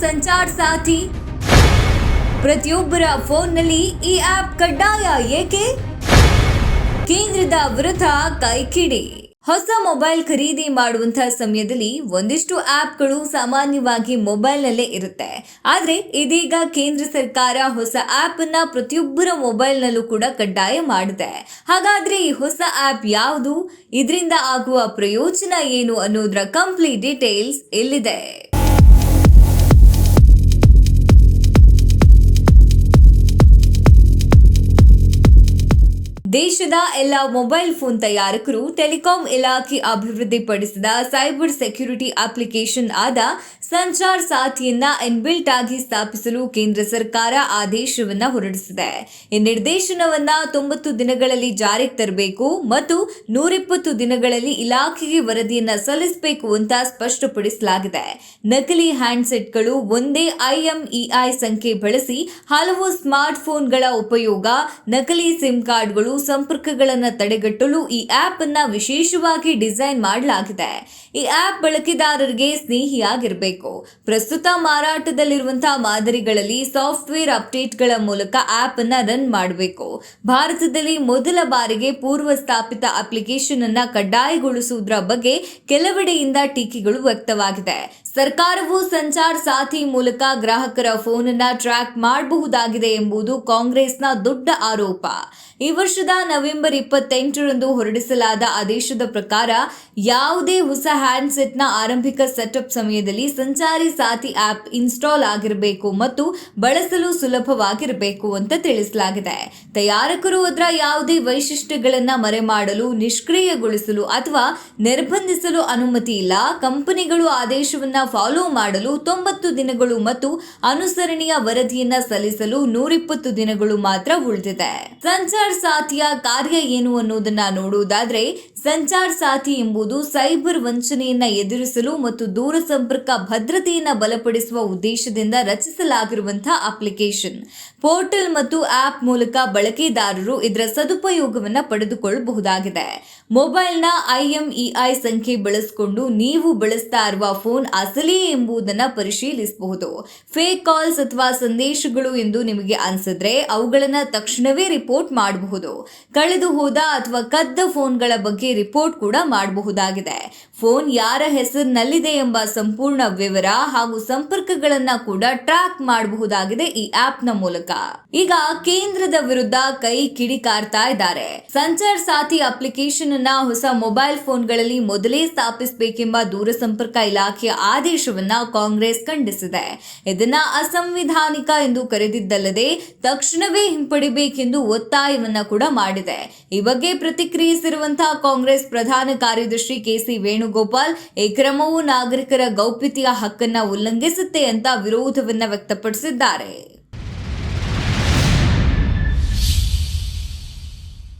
ಸಂಚಾರ್ ಸಾಥಿ. ಪ್ರತಿಯೊಬ್ಬರ ಫೋನ್ನಲ್ಲಿ ಈ ಆಪ್ ಕಡ್ಡಾಯ ಏಕೆ? ಕೇಂದ್ರದ ವಿರುದ್ಧ ಕೈಕಿಡಿ. ಹೊಸ ಮೊಬೈಲ್ ಖರೀದಿ ಮಾಡುವಂತಹ ಸಮಯದಲ್ಲಿ ಒಂದಿಷ್ಟು ಆಪ್ಗಳು ಸಾಮಾನ್ಯವಾಗಿ ಮೊಬೈಲ್ನಲ್ಲೇ ಇರುತ್ತೆ. ಆದರೆ ಇದೀಗ ಕೇಂದ್ರ ಸರ್ಕಾರ ಹೊಸ ಆಪ್ ಅನ್ನ ಪ್ರತಿಯೊಬ್ಬರ ಮೊಬೈಲ್ನಲ್ಲೂ ಕೂಡ ಕಡ್ಡಾಯ ಮಾಡಿದೆ. ಹಾಗಾದ್ರೆ ಈ ಹೊಸ ಆಪ್ ಯಾವುದು? ಇದರಿಂದ ಆಗುವ ಪ್ರಯೋಜನ ಏನು ಅನ್ನೋದರ ಕಂಪ್ಲೀಟ್ ಡೀಟೇಲ್ಸ್ ಇಲ್ಲಿದೆ. ದೇಶದ ಎಲ್ಲ ಮೊಬೈಲ್ ಫೋನ್ ತಯಾರಕರು ಟೆಲಿಕಾಂ ಇಲಾಖೆ ಅಭಿವೃದ್ಧಿಪಡಿಸಿದ ಸೈಬರ್ ಸೆಕ್ಯುರಿಟಿ ಅಪ್ಲಿಕೇಶನ್ ಆದ ಸಂಚಾರ್ ಸಾಥಿಯನ್ನ ಇನ್ಬಿಲ್ಟ್ ಆಗಿ ಸ್ಥಾಪಿಸಲು ಕೇಂದ್ರ ಸರ್ಕಾರ ಆದೇಶವನ್ನ ಹೊರಡಿಸಿದೆ. ಈ ನಿರ್ದೇಶನವನ್ನ ತೊಂಬತ್ತು ದಿನಗಳಲ್ಲಿ ಜಾರಿಗೆ ತರಬೇಕು ಮತ್ತು ನೂರಿಪ್ಪತ್ತು ದಿನಗಳಲ್ಲಿ ಇಲಾಖೆಗೆ ವರದಿಯನ್ನ ಸಲ್ಲಿಸಬೇಕು ಅಂತ ಸ್ಪಷ್ಟಪಡಿಸಲಾಗಿದೆ. ನಕಲಿ ಹ್ಯಾಂಡ್ಸೆಟ್ಗಳು ಒಂದೇ ಐಎಂಇಐ ಸಂಖ್ಯೆ ಬಳಸಿ ಹಲವು ಸ್ಮಾರ್ಟ್ಫೋನ್ಗಳ ಉಪಯೋಗ, ನಕಲಿ ಸಿಮ್ ಕಾರ್ಡ್ಗಳು ಸಂಪರ್ಕಗಳನ್ನು ತಡೆಗಟ್ಟಲು ಈ ಆಪ್ ಅನ್ನ ವಿಶೇಷವಾಗಿ ಡಿಸೈನ್ ಮಾಡಲಾಗಿದೆ. ಈ ಆಪ್ ಬಳಕೆದಾರರಿಗೆ ಸ್ನೇಹಿಯಾಗಿರಬೇಕು. ಪ್ರಸ್ತುತ ಮಾರಾಟದಲ್ಲಿರುವಂತಹ ಮಾದರಿಗಳಲ್ಲಿ ಸಾಫ್ಟ್ವೇರ್ ಅಪ್ಡೇಟ್ಗಳ ಮೂಲಕ ಆಪ್ ಅನ್ನ ರನ್ ಮಾಡಬೇಕು. ಭಾರತದಲ್ಲಿ ಮೊದಲ ಬಾರಿಗೆ ಪೂರ್ವ ಸ್ಥಾಪಿತ ಅಪ್ಲಿಕೇಶನ್ ಅನ್ನ ಕಡ್ಡಾಯಗೊಳಿಸುವುದರ ಬಗ್ಗೆ ಕೆಲವೆಡೆಯಿಂದ ಟೀಕೆಗಳು ವ್ಯಕ್ತವಾಗಿದೆ. ಸರ್ಕಾರವು ಸಂಚಾರ್ ಸಾಥಿ ಮೂಲಕ ಗ್ರಾಹಕರ ಫೋನ್ ಅನ್ನ ಟ್ರ್ಯಾಕ್ ಮಾಡಬಹುದಾಗಿದೆ ಎಂಬುದು ಕಾಂಗ್ರೆಸ್ನ ದೊಡ್ಡ ಆರೋಪ. ಈ ವರ್ಷದ ನವೆಂಬರ್ ಇಪ್ಪತ್ತೆಂಟರಂದು ಹೊರಡಿಸಲಾದ ಆದೇಶದ ಪ್ರಕಾರ ಯಾವುದೇ ಹೊಸ ಹ್ಯಾಂಡ್ಸೆಟ್ನ ಆರಂಭಿಕ ಸೆಟಪ್ ಸಮಯದಲ್ಲಿ ಸಂಚಾರಿ ಸಾಥಿ ಆಪ್ ಇನ್ಸ್ಟಾಲ್ ಆಗಿರಬೇಕು ಮತ್ತು ಬಳಸಲು ಸುಲಭವಾಗಿರಬೇಕು ಅಂತ ತಿಳಿಸಲಾಗಿದೆ. ತಯಾರಕರು ಅದರ ಯಾವುದೇ ವೈಶಿಷ್ಟ್ಯಗಳನ್ನ ಮರೆಮಾಡಲು, ನಿಷ್ಕ್ರಿಯಗೊಳಿಸಲು ಅಥವಾ ನಿರ್ಬಂಧಿಸಲು ಅನುಮತಿ ಇಲ್ಲ. ಕಂಪನಿಗಳು ಆದೇಶವನ್ನು ಫಾಲೋ ಮಾಡಲು ತೊಂಬತ್ತು ದಿನಗಳು ಮತ್ತು ಅನುಸರಣೆಯ ವರದಿಯನ್ನ ಸಲ್ಲಿಸಲು ನೂರಿಪ್ಪತ್ತು ದಿನಗಳು ಮಾತ್ರ ಉಳಿದಿದೆ. ಸಂಚಾರ್ ಸಾಥಿಯ ಕಾರ್ಯ ಏನು ಅನ್ನೋದನ್ನ ನೋಡುವುದಾದ್ರೆ ಸಂಚಾರ್ ಸಾಥಿ ಎಂಬುದು ಸೈಬರ್ ವಂಚನೆಯನ್ನ ಎದುರಿಸಲು ಮತ್ತು ದೂರ ಸಂಪರ್ಕ ಭದ್ರತೆಯನ್ನ ಬಲಪಡಿಸುವ ಉದ್ದೇಶದಿಂದ ರಚಿಸಲಾಗಿರುವಂತಹ ಅಪ್ಲಿಕೇಶನ್. ಪೋರ್ಟಲ್ ಮತ್ತು ಆಪ್ ಮೂಲಕ ಬಳಕೆದಾರರು ಇದರ ಸದುಪಯೋಗವನ್ನ ಪಡೆದುಕೊಳ್ಳಬಹುದಾಗಿದೆ. ಮೊಬೈಲ್ನ ಐಎಂಇಐ ಸಂಖ್ಯೆ ಬಳಸಿಕೊಂಡು ನೀವು ಬಳಸ್ತಾ ಇರುವ ಫೋನ್ ಅಸಲಿ ಎಂಬುದನ್ನು ಪರಿಶೀಲಿಸಬಹುದು. ಫೇಕ್ ಕಾಲ್ಸ್ ಅಥವಾ ಸಂದೇಶಗಳು ಎಂದು ನಿಮಗೆ ಅನಿಸಿದ್ರೆ ಅವುಗಳನ್ನು ತಕ್ಷಣವೇ ರಿಪೋರ್ಟ್ ಮಾಡಬಹುದು. ಕಳೆದು ಹೋದ ಅಥವಾ ಕದ್ದ ಫೋನ್ಗಳ ಬಗ್ಗೆ ರಿಪೋರ್ಟ್ ಕೂಡ ಮಾಡಬಹುದಾಗಿದೆ. ಫೋನ್ ಯಾರ ಹೆಸರಿನಲ್ಲಿದೆ ಎಂಬ ಸಂಪೂರ್ಣ ವಿವರ ಹಾಗೂ ಸಂಪರ್ಕಗಳನ್ನ ಕೂಡ ಟ್ರ್ಯಾಕ್ ಮಾಡಬಹುದಾಗಿದೆ ಈ ಆಪ್ನ ಮೂಲಕ. ಈಗ ಕೇಂದ್ರದ ವಿರುದ್ಧ ಕೈ ಕಿಡಿಕಾರ್ತಾ ಇದ್ದಾರೆ. ಸಂಚಾರ್ ಸಾಥಿ ಅಪ್ಲಿಕೇಶನ್ ಅನ್ನ ಹೊಸ ಮೊಬೈಲ್ ಫೋನ್ಗಳಲ್ಲಿ ಮೊದಲೇ ಸ್ಥಾಪಿಸಬೇಕೆಂಬ ದೂರಸಂಪರ್ಕ ಇಲಾಖೆಯ ಆದೇಶವನ್ನ ಕಾಂಗ್ರೆಸ್ ಖಂಡಿಸಿದೆ. ಇದನ್ನ ಅಸಂವಿಧಾನಿಕ ಎಂದು ಕರೆದಿದ್ದಲ್ಲದೆ ತಕ್ಷಣವೇ ಹಿಂಪಡಿಬೇಕೆಂದು ಒತ್ತಾಯವನ್ನ ಕೂಡ ಮಾಡಿದೆ. ಈ ಬಗ್ಗೆ ಪ್ರತಿಕ್ರಿಯಿಸಿರುವಂತಹ ಕಾಂಗ್ರೆಸ್ ಪ್ರಧಾನ ಕಾರ್ಯದರ್ಶಿ ಕೆಸಿ ವೇಣುಗೋಪಾಲ್ ಈ ಕ್ರಮವು ನಾಗರಿಕರ ಗೌಪ್ಯತೆಯ ಹಕ್ಕನ್ನ ಉಲ್ಲಂಘಿಸುತ್ತೆ ಅಂತ ವಿರೋಧವನ್ನ ವ್ಯಕ್ತಪಡಿಸಿದ್ದಾರೆ.